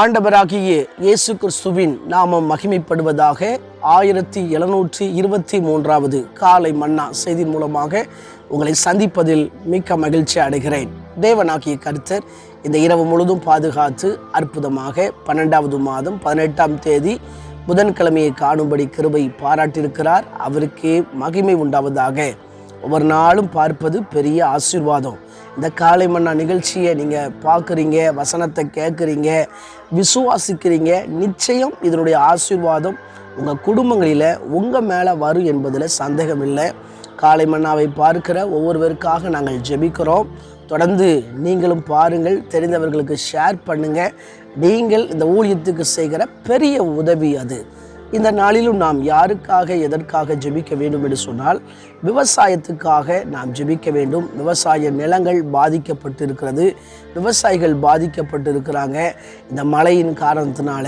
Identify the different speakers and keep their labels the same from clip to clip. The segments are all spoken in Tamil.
Speaker 1: ஆண்டவராகிய இயேசு கிறிஸ்துவின் நாமம் மகிமைப்படுவதாக ஆயிரத்தி எழுநூற்றி இருபத்தி மூன்றாவது காலை மன்னா செய்தி மூலமாக உங்களை சந்திப்பதில் மிக்க மகிழ்ச்சி அடைகிறேன். தேவனாகிய கருத்தர் இந்த இரவு முழுதும் பாதுகாத்து அற்புதமாக பன்னெண்டாவது மாதம் பதினெட்டாம் தேதி புதன்கிழமையை காணும்படி கிருபை பாராட்டியிருக்கிறார். அவருக்கே மகிமை உண்டாவதாக. ஒவ்வொரு நாளும் பார்ப்பது பெரிய ஆசீர்வாதம். இந்த காலை மன்னா நிகழ்ச்சியை நீங்கள் பார்க்குறீங்க வசனத்தை கேட்குறீங்க விசுவாசிக்கிறீங்க நிச்சயம் இதனுடைய ஆசீர்வாதம் உங்கள் குடும்பங்களில் உங்கள் மேலே வரும் என்பதில் சந்தேகம் இல்லை காலை மன்னாவை பார்க்கிற ஒவ்வொருவருக்காக நாங்கள் ஜெபிக்கிறோம். தொடர்ந்து நீங்களும் பாருங்கள் தெரிந்தவர்களுக்கு ஷேர் பண்ணுங்கள் நீங்கள் இந்த ஊழியத்துக்கு செய்கிற பெரிய உதவி அது. இந்த நாளிலும் நாம் யாருக்காக எதற்காக ஜெபிக்க வேண்டும் என்று சொன்னால் விவசாயத்துக்காக நாம் ஜெபிக்க வேண்டும். விவசாய நிலங்கள் பாதிக்கப்பட்டிருக்கிறது. விவசாயிகள் பாதிக்கப்பட்டிருக்கிறாங்க. இந்த மழையின் காரணத்தினால.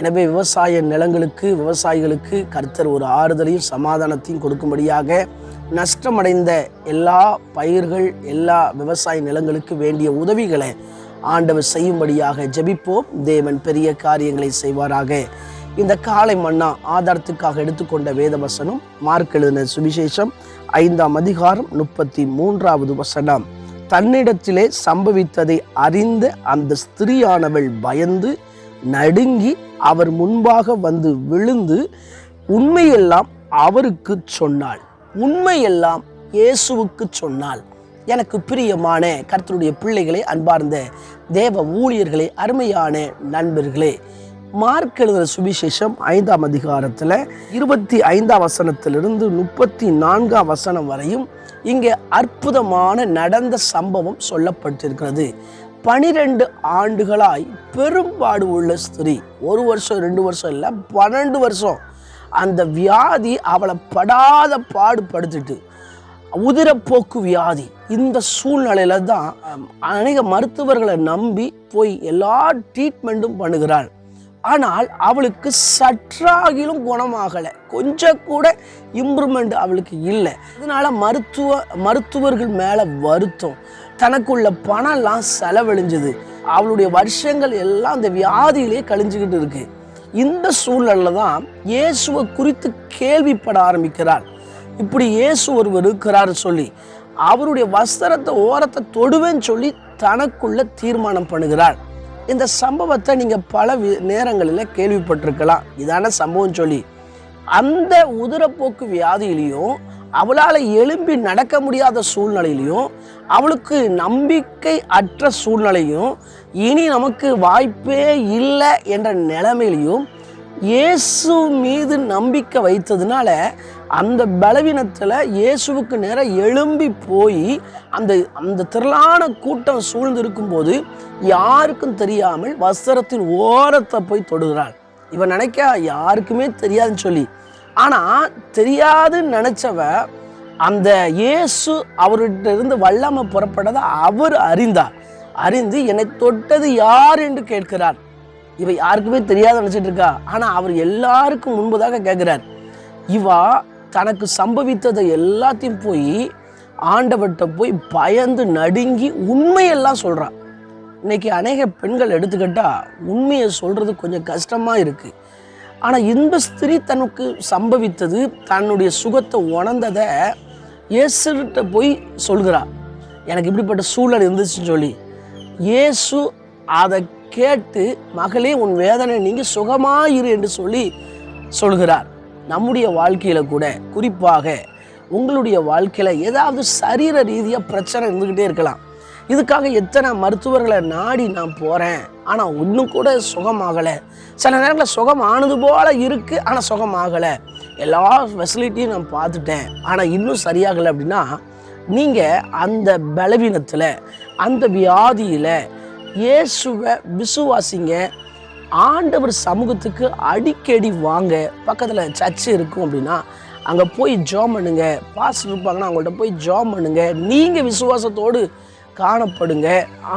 Speaker 1: எனவே விவசாய நிலங்களுக்கு விவசாயிகளுக்கு கர்த்தர் ஒரு ஆறுதலையும் சமாதானத்தையும் கொடுக்கும்படியாக நஷ்டமடைந்த எல்லா பயிர்கள் எல்லா விவசாய நிலங்களுக்கு வேண்டிய உதவிகளை ஆண்டவர் செய்யும்படியாக ஜெபிப்போம். தேவன் பெரிய காரியங்களை செய்வாராக. இந்த காலை மன்னா ஆதாரத்துக்காக எடுத்துக்கொண்ட வேத வசனம் மார்க் எழுதின சுவிசேஷம் ஐந்தாம் அதிகாரம் முப்பத்தி மூன்றாவது வசனம். தன்னிடத்திலே சம்பவித்ததை அறிந்த அந்த ஸ்திரீயானவள் பயந்து நடுங்கி அவர் முன்பாக வந்து விழுந்து உண்மையெல்லாம் அவருக்கு சொன்னாள். உண்மையெல்லாம் இயேசுவுக்கு சொன்னாள். எனக்கு பிரியமான கர்த்தருடைய பிள்ளைகளே அன்பார்ந்த தேவ ஊழியர்களே அருமையான நண்பர்களே மார்க் எழுதுகிற சுவிசேஷம் ஐந்தாம் அதிகாரத்தில் இருபத்தி ஐந்தாம் வசனத்திலிருந்து முப்பத்தி நான்காம் வசனம் வரையும் இங்கே அற்புதமான நடந்த சம்பவம் சொல்லப்பட்டிருக்கிறது. பனிரெண்டு ஆண்டுகளாய் பெரும்பாடு உள்ள ஸ்திரீ ஒரு வருஷம் ரெண்டு வருஷம் இல்லை பன்னெண்டு வருஷம் அந்த வியாதி அவளை படாத பாடுபடுத்திட்டு உதிரப்போக்கு வியாதி இந்த சூழ்நிலையில தான் அநேக மருத்துவர்களை நம்பி போய் எல்லா ட்ரீட்மெண்ட்டும் பண்ணுகிறாள். ஆனால் அவளுக்கு சற்றாகிலும் குணமாகலை. கொஞ்சம் கூட இம்ப்ரூவ்மெண்ட் அவளுக்கு இல்லை. அதனால மருத்துவ மருத்துவர்கள் மேலே வருத்தம். தனக்குள்ள பணம்லாம் செலவழிஞ்சது. அவளுடைய வருஷங்கள் எல்லாம் அந்த வியாதியிலே கழிஞ்சுக்கிட்டு இருக்கு. இந்த சூழலில் தான் இயேசுவை குறித்து கேள்விப்பட ஆரம்பிக்கிறார் இப்படி இயேசு ஒருவர் இருக்கிறார் சொல்லி அவருடைய வஸ்திரத்தை ஓரத்தை தொடுவேன்னு சொல்லி தனக்குள்ள தீர்மானம் பண்ணுகிறார் இந்த சம்பவத்தை நீங்கள் பல வி- நேரங்களில் கேள்விப்பட்டிருக்கலாம். இதான சம்பவம் சொல்லி. அந்த உதிரப்போக்கு வியாதியிலையும் அவளால் எழும்பி நடக்க முடியாத சூழ்நிலையிலையும் அவளுக்கு நம்பிக்கை அற்ற சூழ்நிலையும் இனி நமக்கு வாய்ப்பே இல்லை என்ற நிலைமையிலையும் இயேசு மீது நம்பிக்கை வைத்ததுனால அந்த பலவீனத்தில் இயேசுவுக்கு நேராக எழும்பி போய் அந்த அந்த திரளான கூட்டம் சூழ்ந்து இருக்கும்போது யாருக்கும் தெரியாமல் வஸ்திரத்தின் ஓரத்தை போய் தொடுகிறாள். இவன் நினைக்க யாருக்குமே தெரியாதுன்னு சொல்லி. ஆனால் தெரியாதுன்னு நினச்சவ அந்த இயேசு அவர்கிட்ட இருந்து வல்லாமல் புறப்பட்டதை அவர் அறிந்தார். அறிந்து என்னை தொட்டது யார்? என்று கேட்கிறார். இவ யாருக்குமே தெரியாத நினச்சிட்டு இருக்கா. ஆனால் அவர் எல்லாருக்கும் முன்பதாக கேட்குறார் இவா தனக்கு சம்பவித்ததை எல்லாத்தையும் போய் ஆண்டவர்கிட்ட போய் பயந்து நடுங்கி உண்மையெல்லாம் சொல்கிறான் இன்னைக்கு அநேக பெண்கள் எடுத்துக்கிட்டா உண்மையை சொல்கிறது கொஞ்சம் கஷ்டமாக இருக்குது ஆனால் இந்த ஸ்திரீ தனக்கு சம்பவித்தது தன்னுடைய சுகத்தை உணர்ந்ததை இயேசுகிட்ட போய் சொல்கிறாள் எனக்கு இப்படிப்பட்ட சூழல் இருந்துச்சுன்னு சொல்லி. இயேசு அதை கேட்டு மகளே உன் வேதனை நீங்கள் சுகமாயிரு என்று சொல்லி சொல்கிறார். நம்முடைய வாழ்க்கையில் கூட குறிப்பாக உங்களுடைய வாழ்க்கையில் ஏதாவது சரீர ரீதியாக பிரச்சனை இருந்துக்கிட்டே இருக்கலாம். இதுக்காக எத்தனை மருத்துவர்களை நாடி நான் போகிறேன் ஆனால் ஒன்றும் கூட சுகமாகலை. சில நேரங்களில் சுகம் ஆனது போல ஆனால் சுகம் சுகமாகலை. எல்லா ஃபெசிலிட்டியும் நான் பார்த்துட்டேன். ஆனால் இன்னும் சரியாகலை அப்படின்னா நீங்கள் அந்த பலவீனத்தில் அந்த வியாதியில் இயேசுவை விசுவாசிங்க. ஆண்டவர் சமூகத்துக்கு அடிக்கடி வாங்க பக்கத்தில் சர்ச்சு இருக்கும் அப்படின்னா அங்கே போய் ஜாம் பண்ணுங்க. பாஸ் இருப்பாங்கன்னா அவங்கள்ட்ட போய் ஜாம் பண்ணுங்க. நீங்கள் விசுவாசத்தோடு காணப்படுங்க.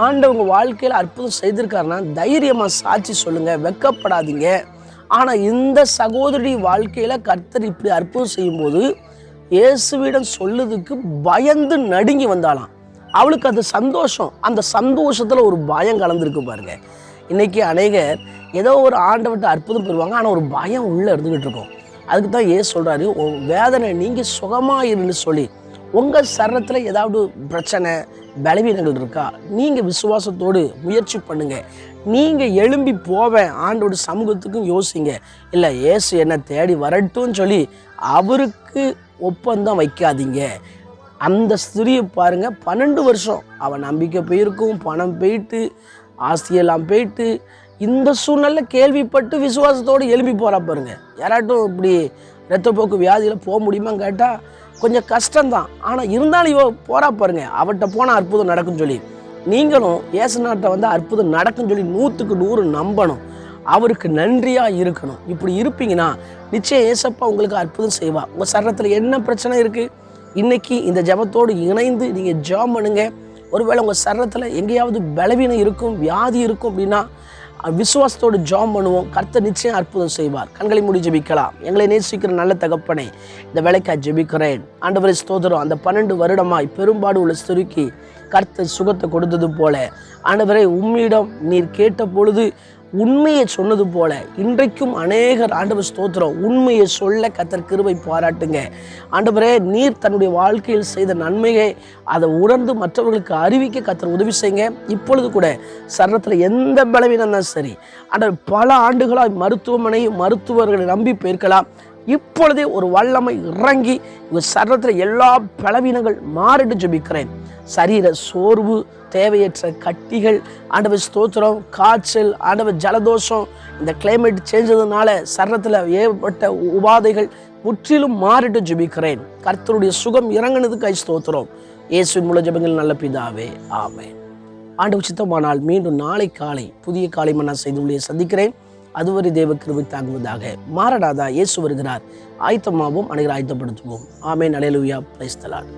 Speaker 1: ஆண்டவங்க வாழ்க்கையில் அற்புதம் செய்திருக்காருன்னா தைரியமாக சாட்சி சொல்லுங்கள் வெக்கப்படாதீங்க. ஆனால் இந்த சகோதரி வாழ்க்கையில் கர்த்தர் இப்படி அற்புதம் செய்யும்போது இயேசுவிடம் சொல்லுறதுக்கு பயந்து நடுங்கி வந்தாலாம் அவளுக்கு அது சந்தோஷம். அந்த சந்தோஷத்தில் ஒரு பயம் கலந்துருக்கு பாருங்க. இன்றைக்கி அநேகர் ஏதோ ஒரு ஆண்டவர்கிட்ட அற்புதம் பெறுவாங்க. ஆனால் ஒரு பயம் உள்ளே இருந்துக்கிட்டு இருக்கும். அதுக்கு தான் ஏன் சொல்கிறாரு வேதனை நீங்கள் சுகமாக இருன்னு சொல்லி உங்கள் சரத்தில் ஏதாவது பிரச்சனை பலவீனங்கள் இருக்கா? நீங்கள் விசுவாசத்தோடு முயற்சி பண்ணுங்கள் நீங்கள் எழும்பி போவேன் ஆண்டோட சமூகத்துக்கும் யோசிங்க. இல்லை ஏசு என்னை தேடி வரட்டும்னு சொல்லி அவருக்கு ஒப்பந்தம் வைக்காதீங்க. அந்த ஸ்திரியை பாருங்க பன்னெண்டு வருஷம். அவன் நம்பிக்கை போயிருக்கும் பணம் போயிட்டு ஆஸ்தியெல்லாம் போயிட்டு இந்த சூழ்நிலை கேள்விப்பட்டு விசுவாசத்தோடு எழுப்பி போகிறா பாருங்க. யாராட்டும் இப்படி ரத்தப்போக்கு வியாதியில் போக முடியுமான்னு கேட்டால் கொஞ்சம் கஷ்டம்தான். ஆனால் இருந்தாலும் இவ போகிறா பாருங்க. அவட்ட போனால் அற்புதம் நடக்கும்னு சொல்லி. நீங்களும் ஏசுநாட்டை வந்து அற்புதம் நடக்கும்னு சொல்லி நூற்றுக்கு நூறு நம்பணும். அவருக்கு நன்றியாக இருக்கணும். இப்படி இருப்பீங்கன்னா நிச்சயம் ஏசப்பா உங்களுக்கு அற்புதம் செய்வா உங்கள் சரத்தில் என்ன பிரச்சனை இருக்குது இன்னைக்கு இந்த ஜெபத்தோடு இணைந்து நீங்கள் ஜெபம் பண்ணுங்க. ஒருவேளை உங்கள் சரத்தில் எங்கேயாவது பலவீனம் இருக்கும் வியாதி இருக்கும் அப்படின்னா விசுவாசத்தோடு ஜாம் பண்ணுவோம். கர்த்தர் நிச்சயம் அற்புதம் செய்வார். கண்களை மூடி ஜெபிக்கலாம். எங்களை நேசிக்கிற நல்ல தகப்பனே இந்த வேலைக்காக ஜெபிக்கிறேன். ஆண்டவரை ஸ்தோதரம் அந்த பன்னெண்டு வருடமாய் பெரும்பாடு உள்ள ஸ்திரிக்கு கர்த்தர் சுகத்தை கொடுத்தது போல ஆண்டவரை உம்மிடம் நீர் கேட்ட பொழுது உண்மையை சொன்னது போல இன்றைக்கும் அநேகர் ஆண்டவர் ஸ்தோத்திரம். உண்மையை சொல்ல கத்தர் கிருபை பாராட்டுங்க. ஆண்டவரே நீர் தன்னுடைய வாழ்க்கையில் செய்த நன்மையை அதை உணர்ந்து மற்றவர்களுக்கு அறிவிக்க கத்தர் உதவி செய்யுங்க. இப்பொழுது கூட சரணத்தில் எந்த பலவீனம் தான் சரி ஆண்டவர் பல ஆண்டுகளாய் மருத்துவமனை மருத்துவர்களை நம்பி போயிருக்கலாம். இப்பொழுதே ஒரு வல்லமை இறங்கி உங்கள் சரீரத்தில் எல்லா பலவீனங்கள் மாறிட்டு ஜபிக்கிறேன். சரீர சோர்வு தேவையற்ற கட்டிகள் ஆண்டவர் ஸ்தோத்திரம் காய்ச்சல் ஆண்டவர் ஜலதோஷம் இந்த கிளைமேட் சேஞ்சதுனால சரீரத்தில் ஏற்பட்ட உபாதைகள் முற்றிலும் மாறிட்டு ஜபிக்கிறேன். கர்த்தருடைய சுகம் இறங்குனதுக்கு ஐ ஸ்தோத்திரம். இயேசுவின் மூல ஜெபங்கள் நல்ல பிதாவே ஆமேன். ஆண்டு உச்சித்தமானால் மீண்டும் நாளை காலை புதிய காலை மன்னா செய்து உள்ளே சந்திக்கிறேன். அதுவரை தேவ கிருபை தாங்குவதாக மாறடாதா இயேசு வருகிறார். ஆயத்தமாகவும் அனைவரும் ஆயத்தப்படுத்துவோம். ஆமே நலையலுவியா பிரைஸ்தலான்